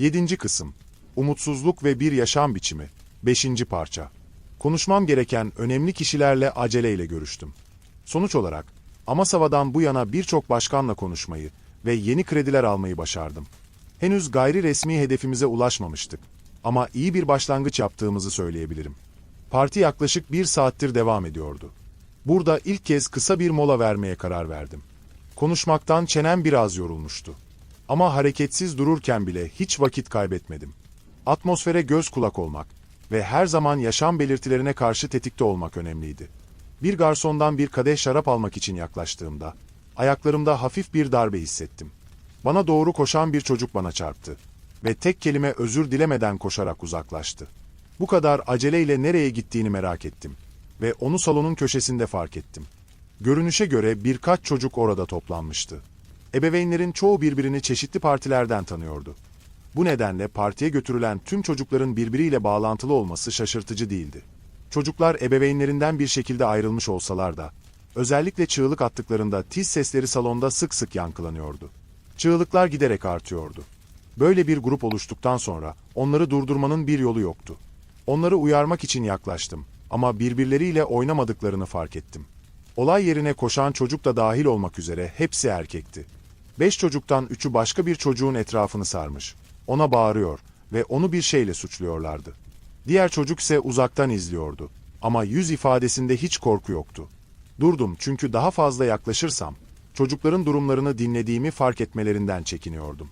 7. kısım. Umutsuzluk ve bir yaşam biçimi. 5. parça. Konuşmam gereken önemli kişilerle aceleyle görüştüm. Sonuç olarak Amasava'dan bu yana birçok başkanla konuşmayı ve yeni krediler almayı başardım. Henüz gayri resmi hedefimize ulaşmamıştık. Ama iyi bir başlangıç yaptığımızı söyleyebilirim. Parti yaklaşık bir saattir devam ediyordu. Burada ilk kez kısa bir mola vermeye karar verdim. Konuşmaktan çenem biraz yorulmuştu. Ama hareketsiz dururken bile hiç vakit kaybetmedim. Atmosfere göz kulak olmak ve her zaman yaşam belirtilerine karşı tetikte olmak önemliydi. Bir garsondan bir kadeh şarap almak için yaklaştığımda, ayaklarımda hafif bir darbe hissettim. Bana doğru koşan bir çocuk bana çarptı ve tek kelime özür dilemeden koşarak uzaklaştı. Bu kadar aceleyle nereye gittiğini merak ettim ve onu salonun köşesinde fark ettim. Görünüşe göre birkaç çocuk orada toplanmıştı. Ebeveynlerin çoğu birbirini çeşitli partilerden tanıyordu. Bu nedenle partiye götürülen tüm çocukların birbiriyle bağlantılı olması şaşırtıcı değildi. Çocuklar ebeveynlerinden bir şekilde ayrılmış olsalar da, özellikle çığlık attıklarında tiz sesleri salonda sık sık yankılanıyordu. Çığlıklar giderek artıyordu. Böyle bir grup oluştuktan sonra onları durdurmanın bir yolu yoktu. Onları uyarmak için yaklaştım ama birbirleriyle oynamadıklarını fark ettim. Olay yerine koşan çocuk da dahil olmak üzere hepsi erkekti. Beş çocuktan üçü başka bir çocuğun etrafını sarmış. Ona bağırıyor ve onu bir şeyle suçluyorlardı. Diğer çocuk ise uzaktan izliyordu. Ama yüz ifadesinde hiç korku yoktu. Durdum çünkü daha fazla yaklaşırsam, çocukların durumlarını dinlediğimi fark etmelerinden çekiniyordum.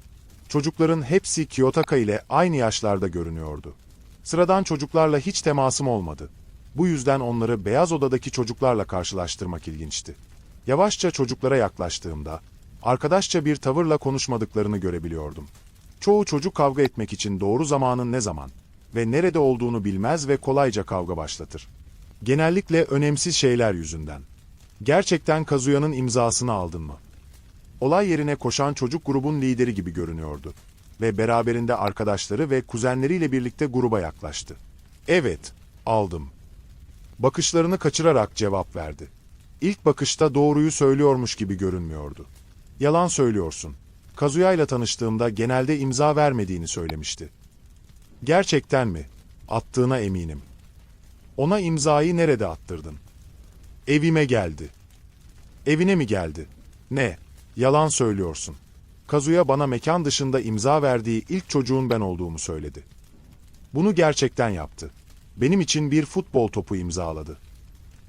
Çocukların hepsi Kiyotaka ile aynı yaşlarda görünüyordu. Sıradan çocuklarla hiç temasım olmadı. Bu yüzden onları beyaz odadaki çocuklarla karşılaştırmak ilginçti. Yavaşça çocuklara yaklaştığımda, arkadaşça bir tavırla konuşmadıklarını görebiliyordum. Çoğu çocuk kavga etmek için doğru zamanın ne zaman ve nerede olduğunu bilmez ve kolayca kavga başlatır. Genellikle önemsiz şeyler yüzünden. Gerçekten Kazuya'nın imzasını aldın mı? Olay yerine koşan çocuk grubun lideri gibi görünüyordu ve beraberinde arkadaşları ve kuzenleriyle birlikte gruba yaklaştı. Evet, aldım. Bakışlarını kaçırarak cevap verdi. İlk bakışta doğruyu söylüyormuş gibi görünmüyordu. Yalan söylüyorsun. Kazuya ile tanıştığımda genelde imza vermediğini söylemişti. Gerçekten mi? Attığına eminim. Ona imzayı nerede attırdın? Evime geldi. Evine mi geldi? Ne? Yalan söylüyorsun. Kazuya bana mekan dışında imza verdiği ilk çocuğun ben olduğumu söyledi. Bunu gerçekten yaptı. Benim için bir futbol topu imzaladı.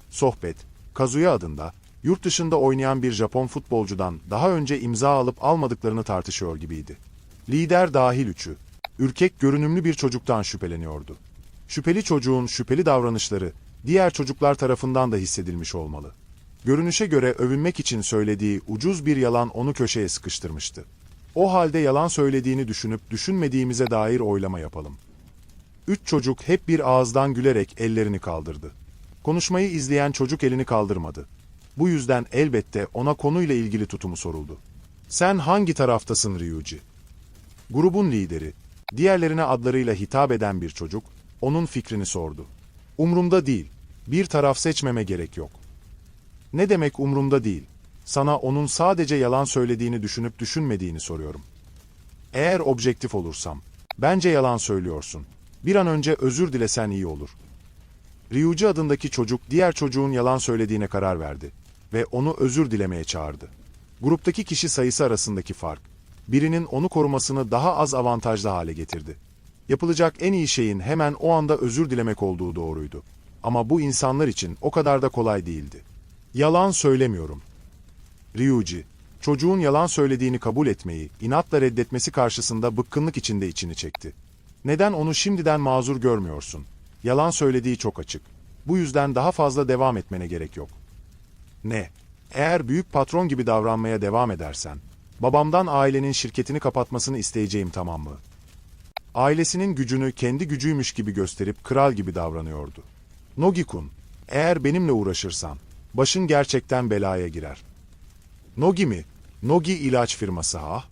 Sohbet, Kazuya adında, yurt dışında oynayan bir Japon futbolcudan daha önce imza alıp almadıklarını tartışıyor gibiydi. Lider dahil üçü, ürkek görünümlü bir çocuktan şüpheleniyordu. Şüpheli çocuğun şüpheli davranışları diğer çocuklar tarafından da hissedilmiş olmalı. Görünüşe göre övünmek için söylediği ucuz bir yalan onu köşeye sıkıştırmıştı. O halde yalan söylediğini düşünüp düşünmediğimize dair oylama yapalım. Üç çocuk hep bir ağızdan gülerek ellerini kaldırdı. Konuşmayı izleyen çocuk elini kaldırmadı. Bu yüzden elbette ona konuyla ilgili tutumu soruldu. Sen hangi taraftasın Ryuji? Grubun lideri, diğerlerine adlarıyla hitap eden bir çocuk, onun fikrini sordu. Umrumda değil, bir taraf seçmeme gerek yok. Ne demek umrumda değil? Sana onun sadece yalan söylediğini düşünüp düşünmediğini soruyorum. Eğer objektif olursam, bence yalan söylüyorsun. Bir an önce özür dilesen iyi olur. Ryuji adındaki çocuk diğer çocuğun yalan söylediğine karar verdi ve onu özür dilemeye çağırdı. Gruptaki kişi sayısı arasındaki fark, birinin onu korumasını daha az avantajlı hale getirdi. Yapılacak en iyi şeyin hemen o anda özür dilemek olduğu doğruydu. Ama bu insanlar için o kadar da kolay değildi. Yalan söylemiyorum. Ryuji, çocuğun yalan söylediğini kabul etmeyi, inatla reddetmesi karşısında bıkkınlık içinde içini çekti. Neden onu şimdiden mazur görmüyorsun? Yalan söylediği çok açık. Bu yüzden daha fazla devam etmene gerek yok. Ne? Eğer büyük patron gibi davranmaya devam edersen, babamdan ailenin şirketini kapatmasını isteyeceğim tamam mı? Ailesinin gücünü kendi gücüymüş gibi gösterip kral gibi davranıyordu. Nogi-kun, eğer benimle uğraşırsan, başın gerçekten belaya girer. Nogi mi? Nogi ilaç firması ha?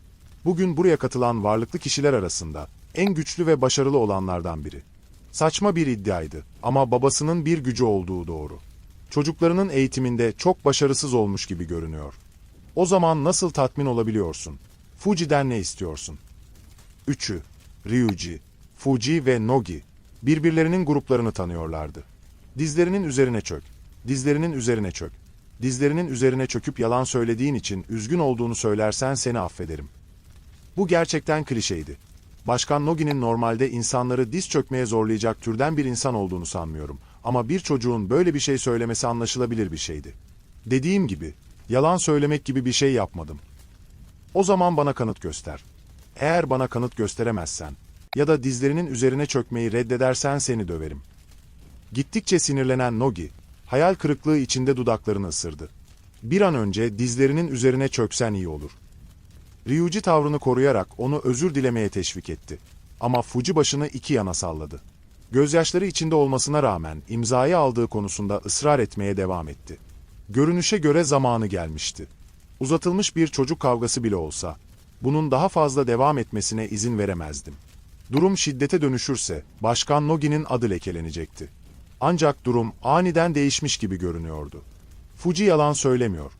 Bugün buraya katılan varlıklı kişiler arasında en güçlü ve başarılı olanlardan biri. Saçma bir iddiaydı ama babasının bir gücü olduğu doğru. Çocuklarının eğitiminde çok başarısız olmuş gibi görünüyor. O zaman nasıl tatmin olabiliyorsun? Fuji'den ne istiyorsun? Üçü. Ryuji, Fuji ve Nogi birbirlerinin gruplarını tanıyorlardı. Dizlerinin üzerine çök, dizlerinin üzerine çök, dizlerinin üzerine çöküp yalan söylediğin için üzgün olduğunu söylersen seni affederim. Bu gerçekten klişeydi. Başkan Nogi'nin normalde insanları diz çökmeye zorlayacak türden bir insan olduğunu sanmıyorum. Ama bir çocuğun böyle bir şey söylemesi anlaşılabilir bir şeydi. Dediğim gibi, yalan söylemek gibi bir şey yapmadım. O zaman bana kanıt göster. Eğer bana kanıt gösteremezsen ya da dizlerinin üzerine çökmeyi reddedersen seni döverim. Gittikçe sinirlenen Nogi, hayal kırıklığı içinde dudaklarını ısırdı. Bir an önce dizlerinin üzerine çöksen iyi olur. Ryuji tavrını koruyarak onu özür dilemeye teşvik etti. Ama Fuji başını iki yana salladı. Gözyaşları içinde olmasına rağmen imzayı aldığı konusunda ısrar etmeye devam etti. Görünüşe göre zamanı gelmişti. Uzatılmış bir çocuk kavgası bile olsa, bunun daha fazla devam etmesine izin veremezdim. Durum şiddete dönüşürse, Başkan Nogi'nin adı lekelenecekti. Ancak durum aniden değişmiş gibi görünüyordu. Fuji yalan söylemiyor.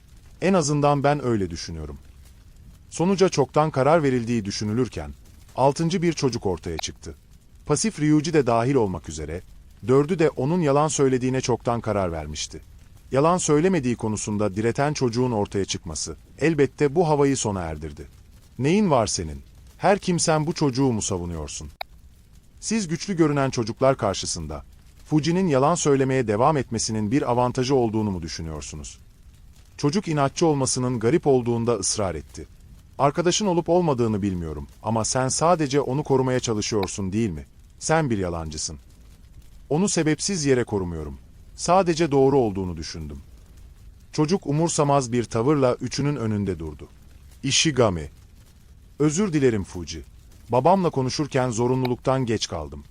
En azından ben öyle düşünüyorum. Sonuca çoktan karar verildiği düşünülürken, altıncı bir çocuk ortaya çıktı. Pasif Ryuji de dahil olmak üzere, dördü de onun yalan söylediğine çoktan karar vermişti. Yalan söylemediği konusunda direten çocuğun ortaya çıkması, elbette bu havayı sona erdirdi. Neyin var senin? Her kimsen bu çocuğu mu savunuyorsun? Siz güçlü görünen çocuklar karşısında, Fuji'nin yalan söylemeye devam etmesinin bir avantajı olduğunu mu düşünüyorsunuz? Çocuk inatçı olmasının garip olduğunda ısrar etti. Arkadaşın olup olmadığını bilmiyorum ama sen sadece onu korumaya çalışıyorsun değil mi? Sen bir yalancısın. Onu sebepsiz yere korumuyorum. Sadece doğru olduğunu düşündüm. Çocuk umursamaz bir tavırla üçünün önünde durdu. Ishigami. Özür dilerim Fuji. Babamla konuşurken zorunluluktan geç kaldım.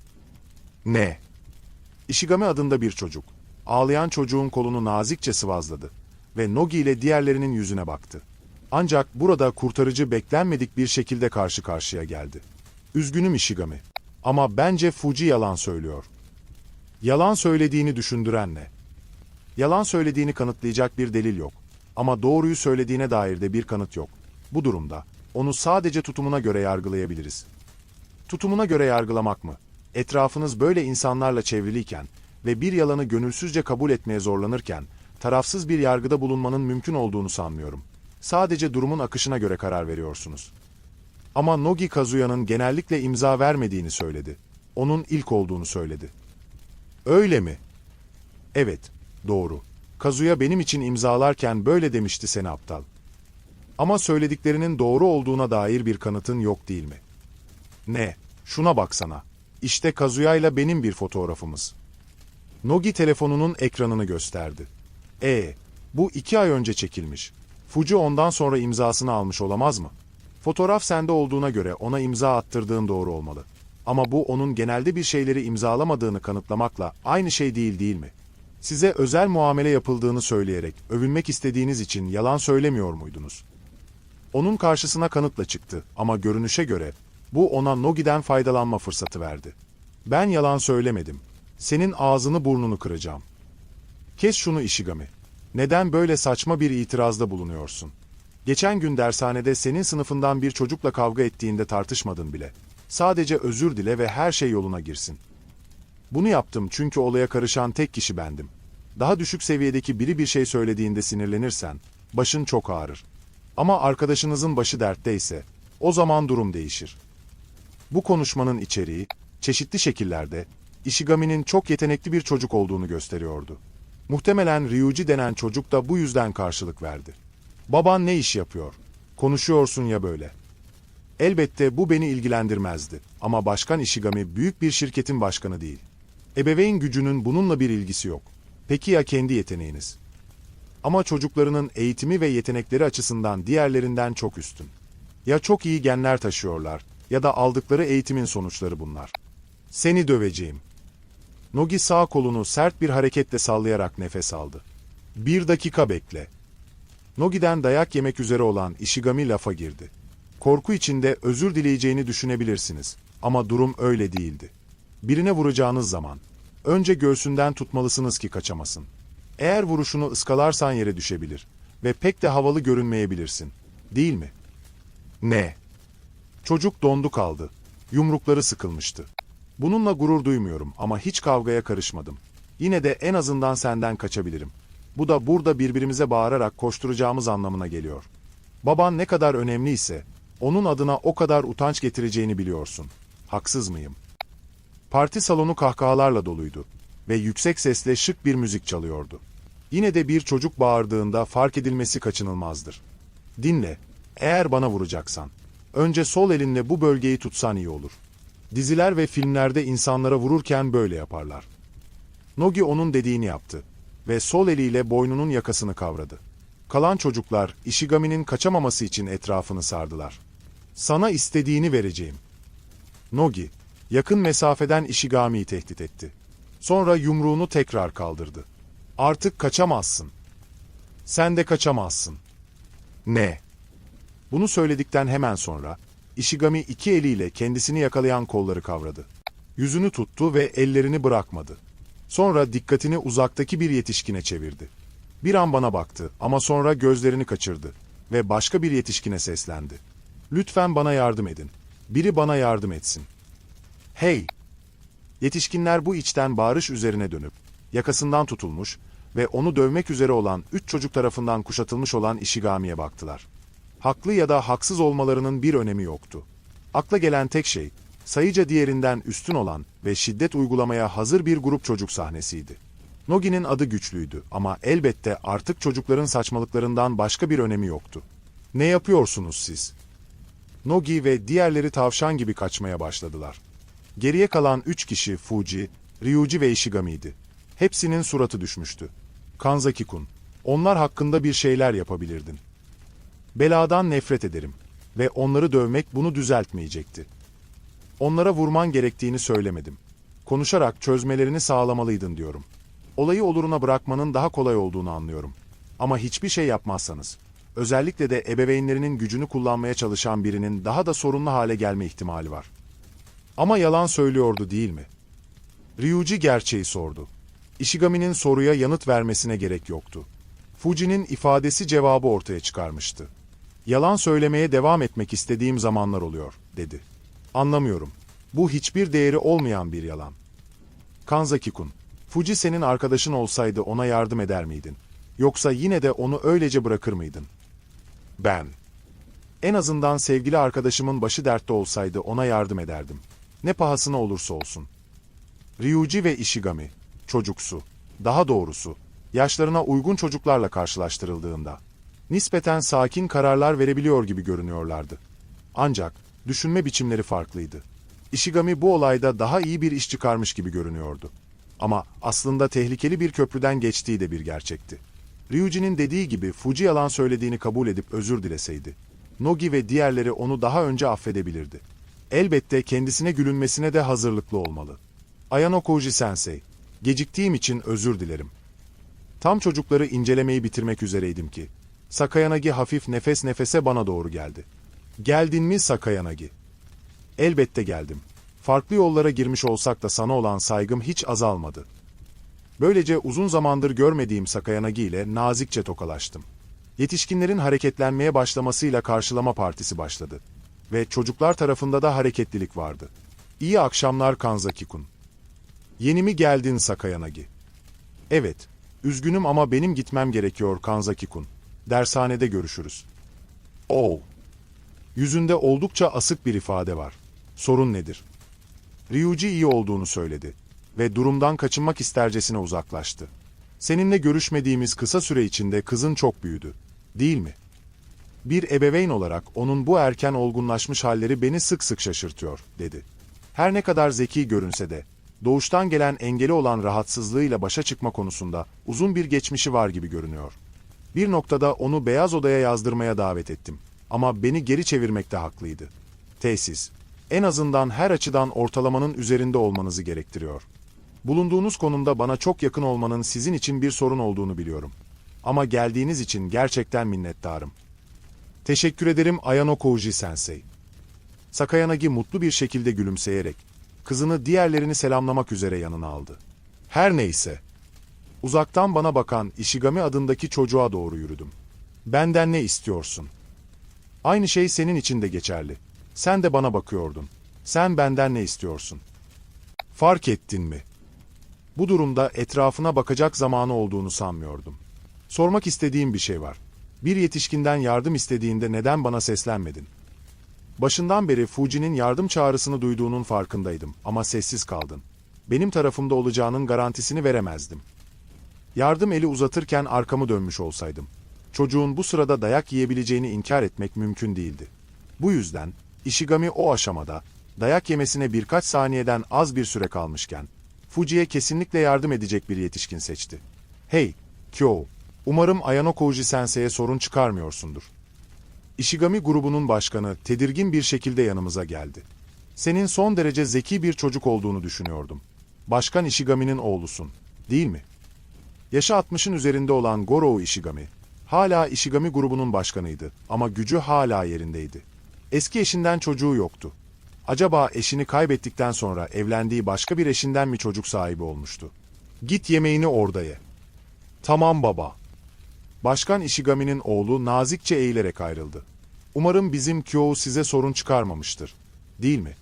Ne? Ishigami adında bir çocuk. Ağlayan çocuğun kolunu nazikçe sıvazladı ve Nogi ile diğerlerinin yüzüne baktı. Ancak burada kurtarıcı beklenmedik bir şekilde karşı karşıya geldi. Üzgünüm Ishigami. Ama bence Fuji yalan söylüyor. Yalan söylediğini düşündüren ne? Yalan söylediğini kanıtlayacak bir delil yok. Ama doğruyu söylediğine dair de bir kanıt yok. Bu durumda onu sadece tutumuna göre yargılayabiliriz. Tutumuna göre yargılamak mı? Etrafınız böyle insanlarla çevriliyken ve bir yalanı gönülsüzce kabul etmeye zorlanırken tarafsız bir yargıda bulunmanın mümkün olduğunu sanmıyorum. Sadece durumun akışına göre karar veriyorsunuz. Ama Nogi Kazuya'nın genellikle imza vermediğini söyledi. Onun ilk olduğunu söyledi. Öyle mi? Evet, doğru. Kazuya benim için imzalarken böyle demişti seni aptal. Ama söylediklerinin doğru olduğuna dair bir kanıtın yok değil mi? Ne? Şuna baksana. İşte Kazuya ile benim bir fotoğrafımız. Nogi telefonunun ekranını gösterdi. E, bu iki ay önce çekilmiş. Fuji ondan sonra imzasını almış olamaz mı? Fotoğraf sende olduğuna göre ona imza attırdığın doğru olmalı. Ama bu onun genelde bir şeyleri imzalamadığını kanıtlamakla aynı şey değil değil mi? Size özel muamele yapıldığını söyleyerek övünmek istediğiniz için yalan söylemiyor muydunuz? Onun karşısına kanıtla çıktı ama görünüşe göre bu ona Nogi'den faydalanma fırsatı verdi. Ben yalan söylemedim. Senin ağzını burnunu kıracağım. Kes şunu Ishigami. Neden böyle saçma bir itirazda bulunuyorsun? Geçen gün dershanede senin sınıfından bir çocukla kavga ettiğinde tartışmadın bile. Sadece özür dile ve her şey yoluna girsin. Bunu yaptım çünkü olaya karışan tek kişi bendim. Daha düşük seviyedeki biri bir şey söylediğinde sinirlenirsen, başın çok ağrır. Ama arkadaşınızın başı dertteyse, o zaman durum değişir. Bu konuşmanın içeriği, çeşitli şekillerde, Ishigami'nin çok yetenekli bir çocuk olduğunu gösteriyordu. Muhtemelen Ryuji denen çocuk da bu yüzden karşılık verdi. Baban ne iş yapıyor? Konuşuyorsun ya böyle. Elbette bu beni ilgilendirmezdi ama Başkan Ishigami büyük bir şirketin başkanı değil. Ebeveyn gücünün bununla bir ilgisi yok. Peki ya kendi yeteneğiniz? Ama çocuklarının eğitimi ve yetenekleri açısından diğerlerinden çok üstün. Ya çok iyi genler taşıyorlar ya da aldıkları eğitimin sonuçları bunlar. Seni döveceğim. Nogi sağ kolunu sert bir hareketle sallayarak nefes aldı. Bir dakika bekle. Nogi'den dayak yemek üzere olan Ishigami lafa girdi. Korku içinde özür dileyeceğini düşünebilirsiniz ama durum öyle değildi. Birine vuracağınız zaman önce göğsünden tutmalısınız ki kaçamasın. Eğer vuruşunu ıskalarsan yere düşebilir ve pek de havalı görünmeyebilirsin. Değil mi? Ne? Çocuk dondu kaldı. Yumrukları sıkılmıştı. Bununla gurur duymuyorum ama hiç kavgaya karışmadım. Yine de en azından senden kaçabilirim. Bu da burada birbirimize bağırarak koşturacağımız anlamına geliyor. Baban ne kadar önemliyse, onun adına o kadar utanç getireceğini biliyorsun. Haksız mıyım? Parti salonu kahkahalarla doluydu ve yüksek sesle şık bir müzik çalıyordu. Yine de bir çocuk bağırdığında fark edilmesi kaçınılmazdır. Dinle, eğer bana vuracaksan, önce sol elinle bu bölgeyi tutsan iyi olur. Diziler ve filmlerde insanlara vururken böyle yaparlar. Nogi onun dediğini yaptı ve sol eliyle boynunun yakasını kavradı. Kalan çocuklar Ishigami'nin kaçamaması için etrafını sardılar. Sana istediğini vereceğim. Nogi, yakın mesafeden Ishigami'yi tehdit etti. Sonra yumruğunu tekrar kaldırdı. Artık kaçamazsın. Sen de kaçamazsın. Ne? Bunu söyledikten hemen sonra, Ishigami iki eliyle kendisini yakalayan kolları kavradı. Yüzünü tuttu ve ellerini bırakmadı. Sonra dikkatini uzaktaki bir yetişkine çevirdi. Bir an bana baktı ama sonra gözlerini kaçırdı ve başka bir yetişkine seslendi. Lütfen bana yardım edin. Biri bana yardım etsin. Hey! Yetişkinler bu içten bağırış üzerine dönüp, yakasından tutulmuş ve onu dövmek üzere olan üç çocuk tarafından kuşatılmış olan Ishigami'ye baktılar. Haklı ya da haksız olmalarının bir önemi yoktu. Akla gelen tek şey, sayıca diğerinden üstün olan ve şiddet uygulamaya hazır bir grup çocuk sahnesiydi. Nogi'nin adı güçlüydü ama elbette artık çocukların saçmalıklarından başka bir önemi yoktu. Ne yapıyorsunuz siz? Nogi ve diğerleri tavşan gibi kaçmaya başladılar. Geriye kalan üç kişi Fuji, Ryuji ve Ishigami'ydi. Hepsinin suratı düşmüştü. Kanzaki-kun, onlar hakkında bir şeyler yapabilirdin. Beladan nefret ederim ve onları dövmek bunu düzeltmeyecekti. Onlara vurman gerektiğini söylemedim. Konuşarak çözmelerini sağlamalıydın diyorum. Olayı oluruna bırakmanın daha kolay olduğunu anlıyorum. Ama hiçbir şey yapmazsanız, özellikle de ebeveynlerinin gücünü kullanmaya çalışan birinin daha da sorunlu hale gelme ihtimali var. Ama yalan söylüyordu değil mi? Ryuji gerçeği sordu. Ishigami'nin soruya yanıt vermesine gerek yoktu. Fuji'nin ifadesi cevabı ortaya çıkarmıştı. Yalan söylemeye devam etmek istediğim zamanlar oluyor, dedi. Anlamıyorum. Bu hiçbir değeri olmayan bir yalan. Kanzaki-kun, Fuji senin arkadaşın olsaydı ona yardım eder miydin? Yoksa yine de onu öylece bırakır mıydın? Ben. En azından sevgili arkadaşımın başı dertte olsaydı ona yardım ederdim. Ne pahasına olursa olsun. Ryuji ve Ishigami, çocuksu, daha doğrusu, yaşlarına uygun çocuklarla karşılaştırıldığında, nispeten sakin kararlar verebiliyor gibi görünüyorlardı. Ancak, düşünme biçimleri farklıydı. Ishigami bu olayda daha iyi bir iş çıkarmış gibi görünüyordu. Ama aslında tehlikeli bir köprüden geçtiği de bir gerçekti. Ryuji'nin dediği gibi Fuji yalan söylediğini kabul edip özür dileseydi, Nogi ve diğerleri onu daha önce affedebilirdi. Elbette kendisine gülünmesine de hazırlıklı olmalı. Ayano Koji Sensei, geciktiğim için özür dilerim. Tam çocukları incelemeyi bitirmek üzereydim ki, Sakayanagi hafif nefes nefese bana doğru geldi. Geldin mi Sakayanagi? Elbette geldim. Farklı yollara girmiş olsak da sana olan saygım hiç azalmadı. Böylece uzun zamandır görmediğim Sakayanagi ile nazikçe tokalaştım. Yetişkinlerin hareketlenmeye başlamasıyla karşılama partisi başladı. Ve çocuklar tarafında da hareketlilik vardı. İyi akşamlar Kanzaki-kun. Yeni mi geldin Sakayanagi? Evet, üzgünüm ama benim gitmem gerekiyor Kanzaki-kun. Dershanede görüşürüz. Oh! Yüzünde oldukça asık bir ifade var. Sorun nedir? Ryuji iyi olduğunu söyledi ve durumdan kaçınmak istercesine uzaklaştı. Seninle görüşmediğimiz kısa süre içinde kızın çok büyüdü, değil mi? Bir ebeveyn olarak onun bu erken olgunlaşmış halleri beni sık sık şaşırtıyor, dedi. Her ne kadar zeki görünse de, doğuştan gelen engeli olan rahatsızlığıyla başa çıkma konusunda uzun bir geçmişi var gibi görünüyor. Bir noktada onu beyaz odaya yazdırmaya davet ettim. Ama beni geri çevirmekte haklıydı. Tesis, en azından her açıdan ortalamanın üzerinde olmanızı gerektiriyor. Bulunduğunuz konumda bana çok yakın olmanın sizin için bir sorun olduğunu biliyorum. Ama geldiğiniz için gerçekten minnettarım. Teşekkür ederim Ayano Kouji Sensei. Sakayanagi mutlu bir şekilde gülümseyerek, kızını diğerlerini selamlamak üzere yanına aldı. Her neyse. Uzaktan bana bakan Ishigami adındaki çocuğa doğru yürüdüm. Benden ne istiyorsun? Aynı şey senin için de geçerli. Sen de bana bakıyordun. Sen benden ne istiyorsun? Fark ettin mi? Bu durumda etrafına bakacak zamanı olduğunu sanmıyordum. Sormak istediğim bir şey var. Bir yetişkinden yardım istediğinde neden bana seslenmedin? Başından beri Fuji'nin yardım çağrısını duyduğunun farkındaydım ama sessiz kaldın. Benim tarafımda olacağının garantisini veremezdim. Yardım eli uzatırken arkamı dönmüş olsaydım. Çocuğun bu sırada dayak yiyebileceğini inkar etmek mümkün değildi. Bu yüzden Ishigami o aşamada dayak yemesine birkaç saniyeden az bir süre kalmışken Fuji'ye kesinlikle yardım edecek bir yetişkin seçti. Hey, Kyo, umarım Ayano Koji Sensei'ye sorun çıkarmıyorsundur. Ishigami grubunun başkanı tedirgin bir şekilde yanımıza geldi. Senin son derece zeki bir çocuk olduğunu düşünüyordum. Başkan Ishigami'nin oğlusun, değil mi? Yaşı 60'ın üzerinde olan Gorou Ishigami, hala Ishigami grubunun başkanıydı ama gücü hala yerindeydi. Eski eşinden çocuğu yoktu. Acaba eşini kaybettikten sonra evlendiği başka bir eşinden mi çocuk sahibi olmuştu? Git yemeğini orada ye. Tamam baba. Başkan Ishigami'nin oğlu nazikçe eğilerek ayrıldı. Umarım bizim Kyo size sorun çıkarmamıştır. Değil mi?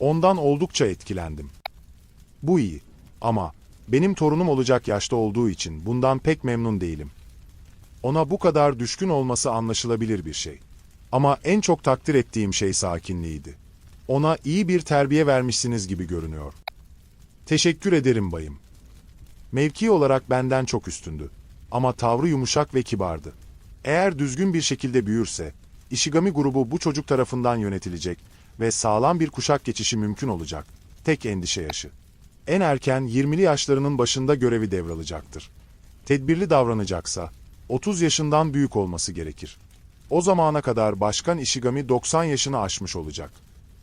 Ondan oldukça etkilendim. Bu iyi. Ama benim torunum olacak yaşta olduğu için bundan pek memnun değilim. Ona bu kadar düşkün olması anlaşılabilir bir şey. Ama en çok takdir ettiğim şey sakinliğiydi. Ona iyi bir terbiye vermişsiniz gibi görünüyor. Teşekkür ederim bayım. Mevki olarak benden çok üstündü. Ama tavrı yumuşak ve kibardı. Eğer düzgün bir şekilde büyürse, Ishigami grubu bu çocuk tarafından yönetilecek ve sağlam bir kuşak geçişi mümkün olacak. Tek endişe yaşı. En erken 20'li yaşlarının başında görevi devralacaktır. Tedbirli davranacaksa, 30 yaşından büyük olması gerekir. O zamana kadar Başkan Ishigami 90 yaşını aşmış olacak.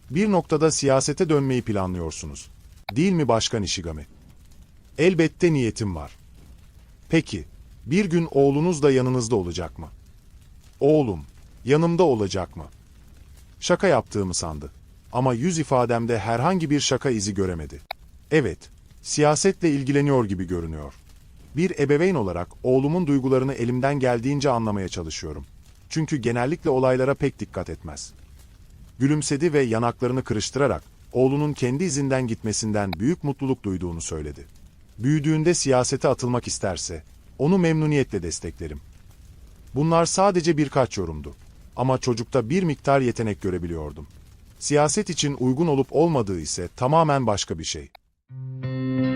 Bir noktada siyasete dönmeyi planlıyorsunuz. Değil mi Başkan Ishigami? Elbette niyetim var. Peki, bir gün oğlunuz da yanınızda olacak mı? Oğlum, yanımda olacak mı? Şaka yaptığımı sandı. Ama yüz ifademde herhangi bir şaka izi göremedi. Evet, siyasetle ilgileniyor gibi görünüyor. Bir ebeveyn olarak oğlumun duygularını elimden geldiğince anlamaya çalışıyorum. Çünkü genellikle olaylara pek dikkat etmez. Gülümsedi ve yanaklarını kırıştırarak oğlunun kendi izinden gitmesinden büyük mutluluk duyduğunu söyledi. Büyüdüğünde siyasete atılmak isterse onu memnuniyetle desteklerim. Bunlar sadece birkaç yorumdu. Ama çocukta bir miktar yetenek görebiliyordum. Siyaset için uygun olup olmadığı ise tamamen başka bir şey. Música